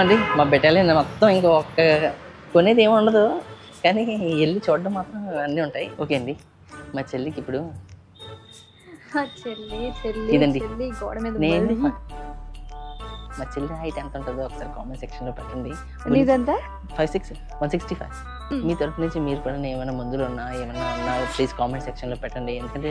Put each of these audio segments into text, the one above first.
అండి మా బెటాలియన్ మొత్తం ఇంకో ఒక్క కొనేది ఏమి ఉండదు. కానీ వెళ్ళి చూడడం మాత్రం అన్నీ ఉంటాయి. ఓకే అండి. మా చెల్లికి ఇప్పుడు ఇదండి. నేను. మా చెల్లి హైట్ ఎంత ఉంటుందో ఒకసారి కామెంట్ సెక్షన్లో పెట్టండి. Five six one sixty five. మీ తరపు నుంచి మీరు కూడా ఏమైనా మందులు ఉన్నా ఏమైనా ఉన్నా ప్లీజ్ కామెంట్ సెక్షన్లో పెట్టండి. ఎందుకంటే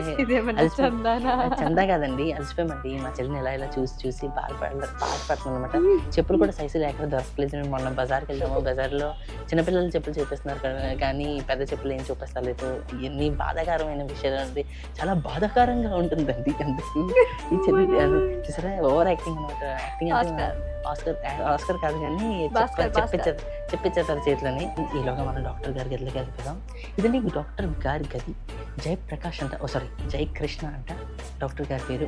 చందా కాదండి అలసిపోయామండి. మా చెల్లిని ఎలా ఇలా చూసి చూసి బాధపడ బాధపడుతుంది అనమాట చెప్పులు కూడా సైజులు ఎక్కడ దొరకలేదు మేము మొన్న బజార్కి వెళ్ళాము. బజార్లో చిన్నపిల్లలు చెప్పులు చూపిస్తున్నారు కానీ పెద్ద చెప్పులు ఏం చూపిస్తలేదు. ఎన్ని బాధాకరమైన విషయాలు అండి. చాలా బాధాకరంగా ఉంటుందండి. అందుకు ఈ చెల్లి చూసారా? ఓవర్ యాక్టింగ్ అనమాట యాక్టింగ్ ఆస్కార్. ఆస్కర్ కాదు కానీ. చెప్పించారు చెప్పించేస్తారు చేతులని ఈలోగా మనం డాక్టర్ గారి గదిలోకి వెళ్ళిపోదాం. ఇదండి డాక్టర్ గారి గది. జయప్రకాష్ అంట ఓ సారీ జై కృష్ణ అంట డాక్టర్ గారి పేరు.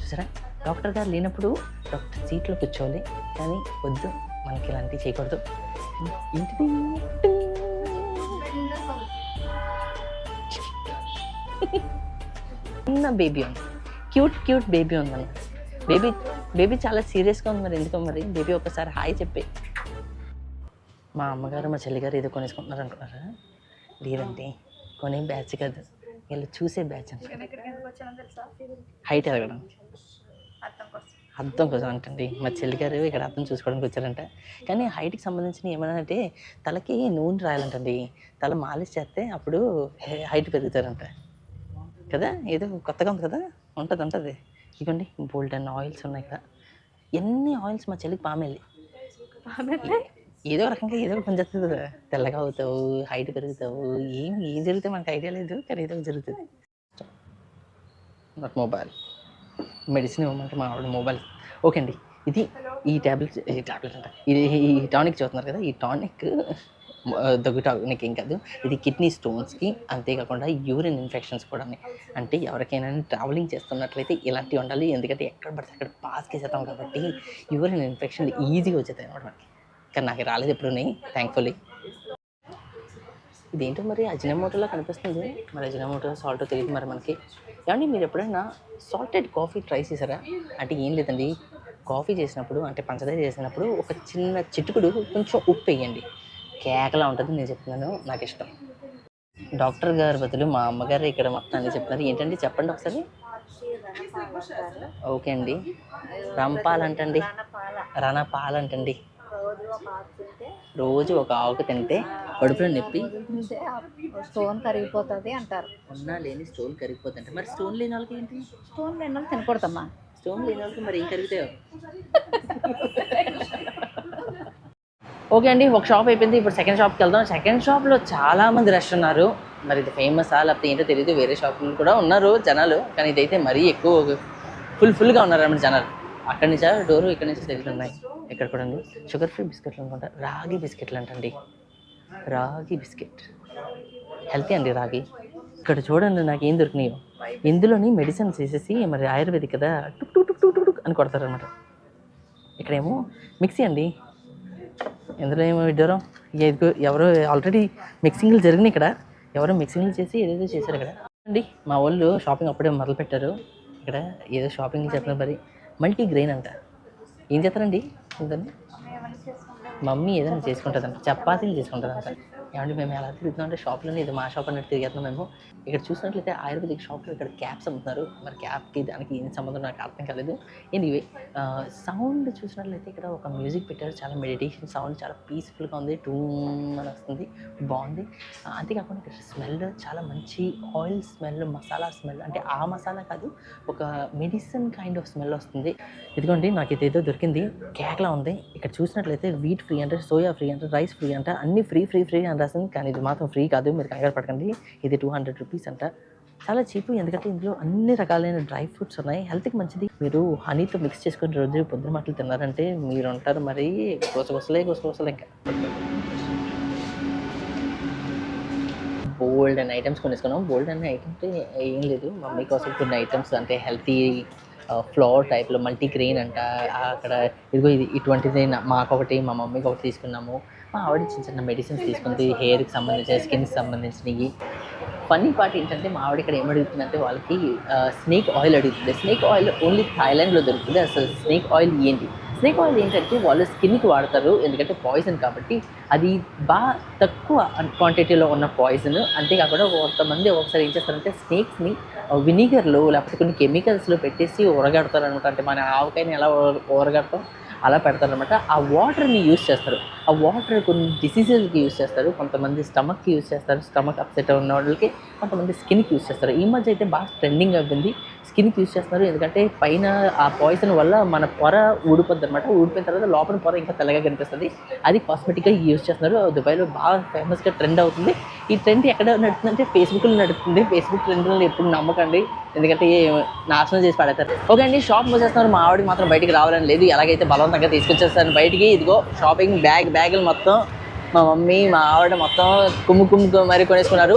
చూసారా? డాక్టర్ గారు లేనప్పుడు డాక్టర్ సీట్లో కూర్చోవాలి కానీ వద్దు మనకి ఇలాంటివి చేయకూడదు. ఏంటిది? చిన్న బేబీ ఉంది. క్యూట్ క్యూట్ బేబీ ఉందన్న బేబీ బేబీ చాలా సీరియస్గా ఉంది మరి ఎందుకో మరి? బేబీ ఒకసారి హాయ్ చెప్పే. మా అమ్మగారు మా చెల్లిగారు ఏదో కొనేసుకుంటున్నారు అనుకున్నారా? లేదండి కొనే బ్యాచ్ కాదు. వీళ్ళు చూసే బ్యాచ్ హైట్ ఎదగడం అర్థం కోసం అంటండి. మా చెల్లిగారు ఇక్కడ అర్థం చూసుకోవడానికి వచ్చారంట. కానీ హైట్కి సంబంధించిన ఏమైనా అంటే తలకి నూనె రాయాలంటండి. తల మాలిష్ చేస్తే అప్పుడు హైట్ పెరుగుతారంట. కదా? ఏదో కొత్తగా ఉంది కదా? ఉంటుంది ఉంటుంది. ఇదిగోండి బోల్డ్ అండ్ ఆయిల్స్ ఉన్నాయి ఇక్కడ ఎన్ని ఆయిల్స్ మా చెల్లికి పామెళ్ళి ఏదో రకంగా ఏదో ఒక పని చేస్తుంది. కదా తెల్లగా అవుతావు హైట్ పెరుగుతావు. ఏం ఏం జరుగుతాయి మనకు ఐడియా లేదు కానీ ఏదో జరుగుతుంది. నాకు మొబైల్ మెడిసిన్ ఇవ్వమంటే మా ఆవిడ మొబైల్ ఓకే అండి ఇది ఈ ట్యాబ్లెట్ ఈ ట్యాబ్లెట్ అంట. ఇది ఈ టానిక్ చూస్తున్నారు కదా ఈ టానిక్ దగ్గుట టానిక్ ఏం కాదు. ఇది కిడ్నీ స్టోన్స్కి అంతేకాకుండా యూరిన్ ఇన్ఫెక్షన్స్ కూడా ఉన్నాయి అంటే ఎవరికైనా ట్రావెలింగ్ చేస్తున్నట్లయితే ఇలాంటివి ఉండాలి. ఎందుకంటే ఎక్కడ పడితే అక్కడ పాస్ చేసేస్తాం కాబట్టి యూరిన్ ఇన్ఫెక్షన్ ఈజీగా వచ్చేస్తాయి అనమాట మనకి. కానీ నాకు రాలేదు ఎప్పుడు థ్యాంక్ఫుల్లీ ఇదేంటో మరి అజినమోటోలా కనిపిస్తుంది? మరి అజినమోటో సాల్ట్ తెలియదు మరి మనకి. ఏమండి మీరు ఎప్పుడైనా సాల్టెడ్ కాఫీ ట్రై చేశారా? అంటే ఏం లేదండి. కాఫీ చేసినప్పుడు అంటే పంచదార చేసినప్పుడు ఒక చిన్న చిటుకుడు కొంచెం ఉప్పు వేయండి. కేకలా ఉంటుంది నేను చెప్తున్నాను నాకు ఇష్టం డాక్టర్ గారి బదులు మా అమ్మగారు ఇక్కడ మొత్తం అన్ని చెప్తున్నారు. ఏంటండి? చెప్పండి ఒకసారి. ఓకే అండి. రంపాలంటండి రణపాలంటండి రోజు ఒక ఆకు తింటే కడుపులో నొప్పి? స్టోన్ కరిగిపోతుంది అంటారు. ఉన్నా లేని స్టోన్ కరిగిపోతుంటే మరి స్టోన్ లేని వాళ్ళకి ఏంటి? స్టోన్ లేని తినకూడదమ్మా. స్టోన్ లేని వాళ్ళకి మరి ఏం కరుగుతాయో ఓకే అండి ఒక షాప్ అయిపోయింది. ఇప్పుడు సెకండ్ షాప్కి వెళ్దాం. సెకండ్ షాప్లో చాలా మంది రష్ ఉన్నారు. మరి ఇది ఫేమస్ లేకపోతే ఏంటో తెలియదు వేరే షాపులు కూడా ఉన్నారు జనాలు. కానీ ఇదైతే మరీ ఎక్కువ ఫుల్ ఫుల్గా ఉన్నారన్నమాట జనాలు. అక్కడి నుంచి? డోరు ఇక్కడ నుంచి? సెట్లు ఉన్నాయి. ఇక్కడ కూడా ఉంది. షుగర్ ఫ్రీ బిస్కెట్లు అనుకుంటా. రాగి బిస్కెట్లు అంటండి. రాగి బిస్కెట్. హెల్తీ అండి రాగి. ఇక్కడ చూడండి నాకు ఏం దొరికినాయో. ఇందులోని మెడిసిన్స్ వేసేసి మరి ఆయుర్వేదిక్ కదా టుక్ టుక్ టుక్ టుక్ టుక్ టుక్ అని కొడతారనమాట ఇక్కడేమో మిక్సీ అండి. ఇందులో ఏమో విడ్డారం ఏదో ఎవరో ఆల్రెడీ మిక్సింగ్లు జరిగినాయి ఇక్కడ. ఎవరో మిక్సింగ్లు చేసి ఏదేదో చేశారు ఇక్కడ. అండి మా వాళ్ళు షాపింగ్ అప్పుడే మొదలు పెట్టారు. ఇక్కడ ఏదో షాపింగ్ చెప్పిన మరి. మల్టీ గ్రెయిన్ అంట. ఏం చేస్తారండి? ఇందని మమ్మీ ఏదైనా చేసుకుంటుందంట. చపాతీలు చేసుకుంటుందంట. ఏమంటే మేము ఎలా తిరుగుతున్నాం అంటే షాప్లోనే ఇది మా షాప్ అన్నట్టు తిరిగేస్తున్నాం మేము. ఇక్కడ చూసినట్లయితే ఆయుర్వేదిక్ షాప్లో ఇక్కడ క్యాప్స్ అమ్ముతున్నారు. మరి క్యాప్కి దానికి ఏం సంబంధం నాకు అర్థం కాలేదు. ఎనీవే సౌండ్ చూసినట్లయితే ఇక్కడ ఒక మ్యూజిక్ పెట్టారు. చాలా మెడిటేషన్ సౌండ్ చాలా పీస్ఫుల్గా ఉంది. టూమ్ అని వస్తుంది. బాగుంది. అంతేకాకుండా ఇక్కడ స్మెల్ చాలా మంచి ఆయిల్ స్మెల్ మసాలా స్మెల్ అంటే ఆ మసాలా కాదు ఒక మెడిసిన్ కైండ్ ఆఫ్ స్మెల్ వస్తుంది. ఇదిగోండి నాకు ఇదేదో దొరికింది. కేక్లా ఉంది. ఇక్కడ చూసినట్లయితే వీట్ ఫ్రీ అంటే సోయా ఫ్రీ అంటే రైస్ ఫ్రీ అంటే. అన్ని ఫ్రీ ఫ్రీ ఫ్రీ అని రాసింది కానీ ఇది మాత్రం ఫ్రీ కాదు. మీరు కంగారు పడకండి. ఇది టూ హండ్రెడ్ రూపీస్ అంట. చాలా చీప్ ఎందుకంటే ఇందులో అన్ని రకాలైన డ్రై ఫ్రూట్స్ ఉన్నాయి. హెల్త్కి మంచిది. మీరు హనీతో మిక్స్ చేసుకుని రోజు పొద్దున మాటలు తిన్నారంటే మీరు ఉంటారు మరి. గోసగోసలే గోసగోసలే ఇంకా. బోల్డ్ అండ్ ఐటమ్స్ కొనేసుకున్నాం. బోల్డ్ అనే ఐటమ్స్ ఏం లేదు. మమ్మీ కోసం కొన్ని ఐటమ్స్ అంటే హెల్తీ ఫ్లోర్ టైప్లో మల్టీగ్రెయిన్ అంట. అక్కడ ఇదిగో ఇది ఇటువంటిది మాకొకటి ఒకటి మా మమ్మీకి ఒకటి తీసుకున్నాము. మా ఆవిడ చిన్న చిన్న మెడిసిన్స్ తీసుకుంది హెయిర్కి సంబంధించిన స్కిన్కి సంబంధించినవి. ఫన్నీ పార్ట్ ఏంటంటే మా ఆవిడ ఇక్కడ ఏం అడుగుతుందంటే వాళ్ళకి స్నేక్ ఆయిల్ అడుగుతుంది. స్నేక్ ఆయిల్ ఓన్లీ థాయిలాండ్లో దొరుకుతుంది. అసలు స్నేక్ ఆయిల్ ఏంటి? స్నేక్ ఆయిల్ ఏంటంటే వాళ్ళు స్కిన్కి వాడతారు. ఎందుకంటే పాయిజన్ కాబట్టి. అది బాగా తక్కువ క్వాంటిటీలో ఉన్న పాయిజన్ అంతేకాకుండా కొంతమంది ఒకసారి ఏం చేస్తారంటే స్నేక్స్ని వినిగర్లో లేకపోతే కొన్ని కెమికల్స్లో పెట్టేసి ఊరగడతారు అనమాట అంటే మన ఆవకాయని ఎలా ఊరగడతాం? అలా పెడతారనమాట. ఆ వాటర్ని యూస్ చేస్తారు. ఆ వాటర్ కొన్ని డిసీజెస్కి యూస్ చేస్తారు కొంతమంది స్టమక్కి యూస్ చేస్తారు స్టమక్ అప్సెట్ ఉన్న వాళ్ళకి కొంతమంది స్కిన్కి యూస్ చేస్తారు. ఈ మధ్య అయితే బాగా ట్రెండింగ్ అవుతుంది స్కిన్కి యూస్ చేస్తున్నారు. ఎందుకంటే పైన ఆ పాయిజన్ వల్ల మన పొర ఊడిపోద్ది అనమాట ఊడిపోయిన తర్వాత లోపల పొర ఇంకా తెల్లగా కనిపిస్తుంది. అది కాస్మెటిక్గా యూస్ చేస్తున్నారు. దుబాయ్లో బాగా ఫేమస్గా ట్రెండ్ అవుతుంది. ఈ ట్రెండ్ ఎక్కడ నడుతుందంటే ఫేస్బుక్లో నడుస్తుంది ఫేస్బుక్ ట్రెండ్లో ఎప్పుడు నమ్మకండి. ఎందుకంటే నాశనం చేసి పడతారు ఓకే అండి షాప్ మూసేస్తున్నారు. మా ఆవిడకి మాత్రం బయటికి రావాలని లేదు. ఎలాగైతే బలవంతంగా తీసుకొచ్చేస్తాను బయటికి. ఇదిగో షాపింగ్ బ్యాగ్ బ్యాగులు మొత్తం మా మమ్మీ మా ఆవిడ మొత్తం కుమ్ము కుమ్ము మరి కొనేసుకున్నారు.